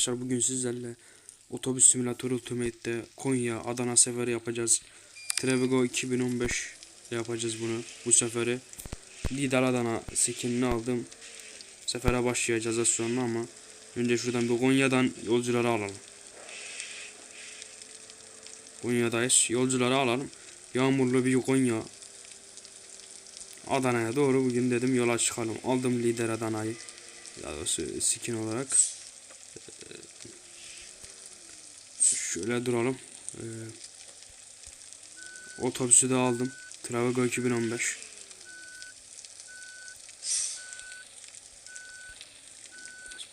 Arkadaşlar bugün sizlerle otobüs simülatörü Ultimate'de Konya Adana seferi yapacağız. Trevigo 2015 ile yapacağız bunu bu seferi. Lider Adana skinini aldım. Sefere başlayacağız az sonra ama önce şuradan bir Konya'dan yolcuları alalım. Konya'dayız. Yolcuları alalım. Yağmurlu bir Konya. Adana'ya doğru bugün dedim yola çıkalım. Aldım lider Adana'yı. Daha doğrusu skin olarak. Şöyle duralım. Ee, otobüsü de aldım. Travigo 2015.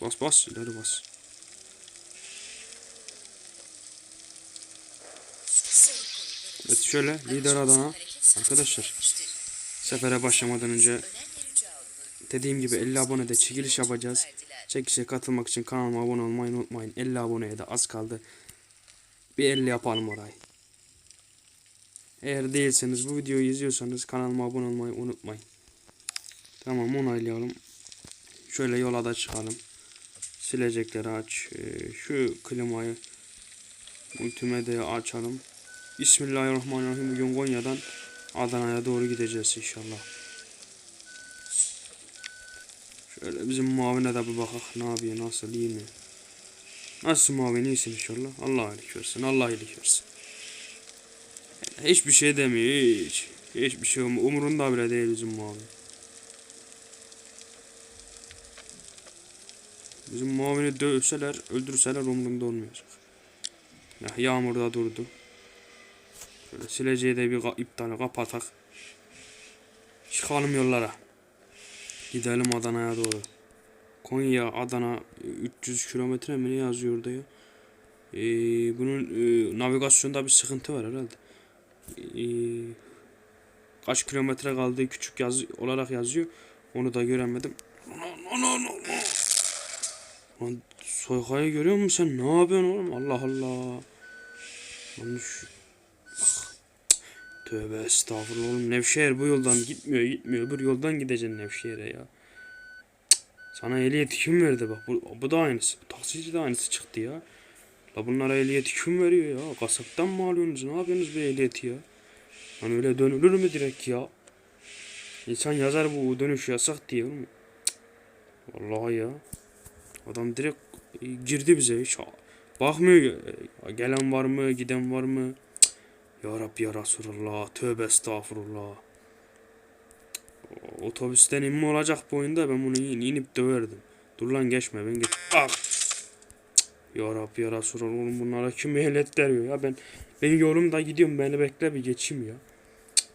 Bas bas bas ileri bas. Evet şöyle lider Adana arkadaşlar sefere başlamadan önce dediğim gibi 50 abonede çekiliş yapacağız. Çekilişe katılmak için kanalıma abone olmayı unutmayın. 50 aboneye de az kaldı. Bir 50 yapalım orayı. Eğer değilseniz bu videoyu izliyorsanız kanalıma abone olmayı unutmayın. Tamam onaylayalım. Şöyle yola da çıkalım. Silecekleri aç. Ee, şu klimayı multimedyayı açalım. Bismillahirrahmanirrahim. Bugün Konya'dan Adana'ya doğru gideceğiz inşallah. Şöyle bizim mavine de bir bakak ne yapıyor nasıl iyi mi? Nasıl mavin iyisin inşallah. Allah iyilik versin. Allah iyilik versin. Hiçbir şey demiyor hiç. Hiçbir şey um- umurunda bile değil bizim mavi. Bizim mavini dövseler, öldürseler umurunda olmayacak. Ya yağmur da durdu. Şöyle sileceği de bir iptali kapatak. Çıkalım yollara. Gidelim Adana'ya doğru. Konya, Adana 300 kilometre mi ne yazıyor orada ya? Ee, bunun e, navigasyonda bir sıkıntı var herhalde. Ee, kaç kilometre kaldığı küçük yaz olarak yazıyor. Onu da göremedim. Lan, lan, lan, lan. Lan soykayı görüyor musun sen? Ne yapıyorsun oğlum? Allah Allah. Lan şu... Tövbe estağfurullah oğlum. Nevşehir bu yoldan gitmiyor gitmiyor. Öbür yoldan gideceksin Nevşehir'e ya. Cık. Sana ehliyet kim verdi bak. Bu, bu da aynısı. Bu taksici de aynısı çıktı ya. La bunlara ehliyeti kim veriyor ya? Kasaptan mı alıyorsunuz? Ne yapıyorsunuz bu ehliyeti ya? Lan öyle dönülür mü direkt ya? İnsan yazar bu dönüş yasak diye. Cık. Vallahi ya. Adam direkt e, girdi bize hiç. Bakmıyor. e, Gelen var mı? Giden var mı? Ya Rabbi ya Resulallah. Tövbe estağfurullah. Otobüsten inme olacak bu oyunda ben bunu in- inip döverdim. Dur lan geçme ben git. Ah. Ya Rabbi ya Resulallah oğlum bunlara kim ehliyet veriyor ya ben ben yolumda gidiyorum beni bekle bir geçeyim ya. Cık.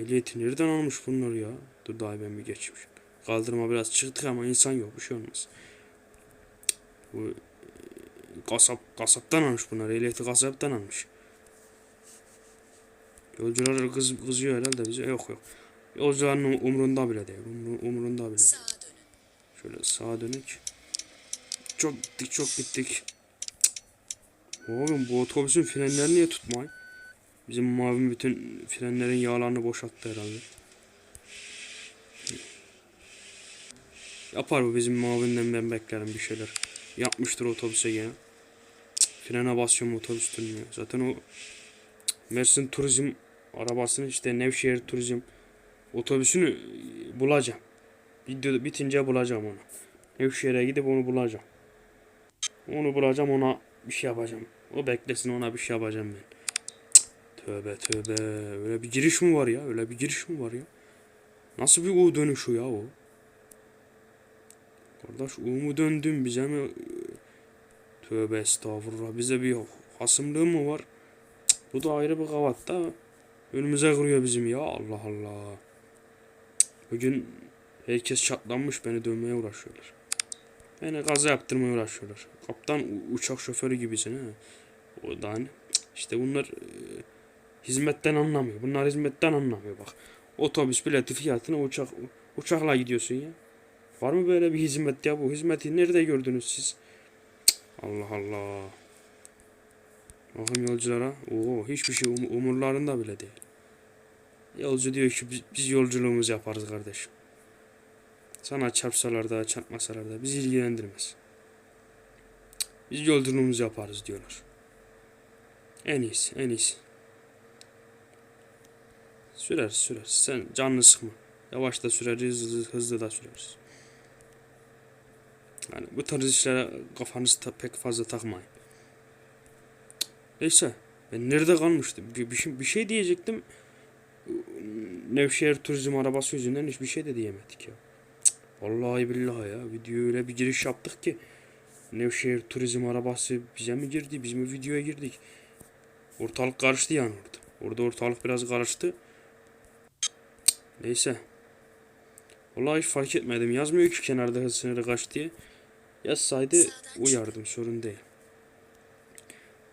Ehliyeti nereden almış bunlar ya? Dur daha ben bir geçeyim. Kaldırma biraz çıktık ama insan yok bir şey olmaz. Bu e, kasap kasaptan almış bunlar ehliyeti kasaptan almış. Yolcular kız, kızıyor herhalde bize. Yok yok. Yolcuların um- umrunda bile değil. Umru, umrunda bile değil. Şöyle sağa dönük. Çok gittik çok gittik. Oğlum bu otobüsün frenleri niye tutmay? Bizim mavim bütün frenlerin yağlarını boşalttı herhalde. Yapar bu bizim mavinden ben beklerim bir şeyler. Yapmıştır otobüse gene. Frene basıyorum otobüs dönmüyor. Zaten o Mersin Turizm arabasını işte Nevşehir Turizm otobüsünü e, bulacağım. Video bitince bulacağım onu. Nevşehir'e gidip onu bulacağım. Onu bulacağım ona bir şey yapacağım. O beklesin ona bir şey yapacağım ben. Tövbe tövbe. Öyle bir giriş mi var ya? Öyle bir giriş mi var ya? Nasıl bir U dönüşü ya o? Kardeş U mu döndün bize mi? Tövbe estağfurullah. Bize bir hasımlığı mı var? Cık, Bu da ayrı bir kavat da. Önümüze kırıyor bizim ya. Allah Allah. Bugün herkes çatlanmış beni dövmeye uğraşıyorlar. Beni kaza yaptırmaya uğraşıyorlar. Kaptan uçak şoförü gibisin ha. O da hani işte bunlar e, hizmetten anlamıyor. Bunlar hizmetten anlamıyor bak. Otobüs bileti fiyatına uçak uçakla gidiyorsun ya. Var mı böyle bir hizmet ya bu hizmeti nerede gördünüz siz? Allah Allah. Bakın yolculara. Oo hiçbir şey um- umurlarında bile değil. Yolcu diyor ki biz, biz yolculuğumuzu yaparız kardeşim. Sana çarpsalar da çarpmasalar da bizi ilgilendirmez. Biz yolculuğumuzu yaparız diyorlar. En iyisi, en iyisi. Süreriz, süreriz. Sen canını sıkma. Yavaş da süreriz, hızlı, hızlı da süreriz. Yani bu tarz işlere kafanızı pek fazla takmayın. Neyse. Ben nerede kalmıştım? Bir, bir, şey, bir şey diyecektim. Nevşehir turizm arabası yüzünden hiçbir şey de diyemedik ya. Cık, Vallahi billahi ya. Videoya öyle bir giriş yaptık ki. Nevşehir turizm arabası bize mi girdi? Biz mi videoya girdik? Ortalık karıştı yani orada. Orada ortalık biraz karıştı. Neyse. Vallahi hiç fark etmedim. Yazmıyor ki kenarda hız sınırı kaç diye. Yazsaydı uyardım sorun değil.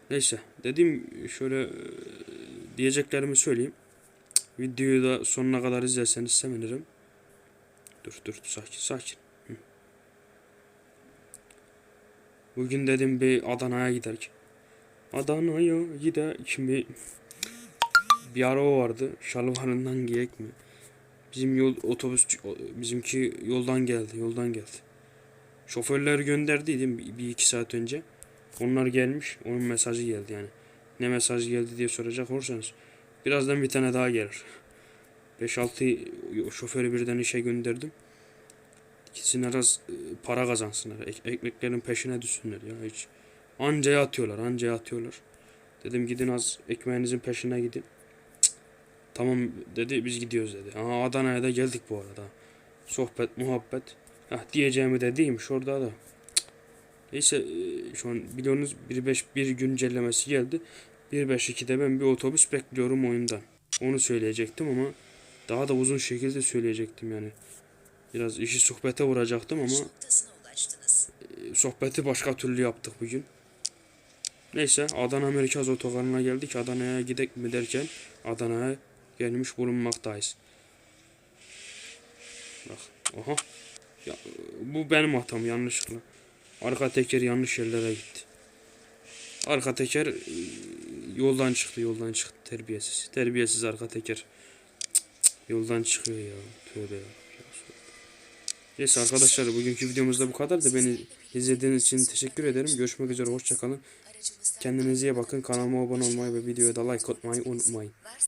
Neyse dediğim şöyle e, diyeceklerimi söyleyeyim. Videoyu da sonuna kadar izlerseniz sevinirim. Dur dur sakin sakin. Bugün dedim bir Adana'ya giderik. Adana'ya giderik mi? Bir ara o vardı. Şalvarından giyek mi? Bizim yol otobüs bizimki yoldan geldi. Yoldan geldi. Şoförler gönderdiydim bir, bir iki saat önce. Onlar gelmiş. Onun mesajı geldi yani. Ne mesaj geldi diye soracak olursanız. Birazdan bir tane daha gelir. 5-6 şoförü birden işe gönderdim. İkisine biraz e, para kazansınlar. Ek- ekmeklerin peşine düşsünler ya hiç. Anca atıyorlar, anca atıyorlar. Dedim gidin az ekmeğinizin peşine gidin. Tamam dedi biz gidiyoruz dedi. Aa, Adana'ya da geldik bu arada. Sohbet, muhabbet. Heh, diyeceğimi de değilmiş orada da. Cık. Neyse e, şu an biliyorsunuz 1.5 güncellemesi geldi. 1.5.2'de ben bir otobüs bekliyorum oyundan. Onu söyleyecektim ama daha da uzun şekilde söyleyecektim yani. Biraz işi sohbete vuracaktım ama e, sohbeti başka türlü yaptık bugün. Neyse Adana Merkez Otogarı'na geldik. Adana'ya gidek mi derken Adana'ya gelmiş bulunmaktayız. Bak aha. Ya, bu benim hatam yanlışlıkla. Arka teker yanlış yerlere gitti. Arka teker e, yoldan çıktı yoldan çıktı terbiyesiz. Terbiyesiz arka teker. Yoldan çıkıyor ya. Tövbe ya. Neyse arkadaşlar bugünkü videomuzda bu kadar da beni izlediğiniz için teşekkür ederim. Görüşmek üzere hoşçakalın. Kendinize iyi bakın. Kanalıma abone olmayı ve videoya da like atmayı unutmayın.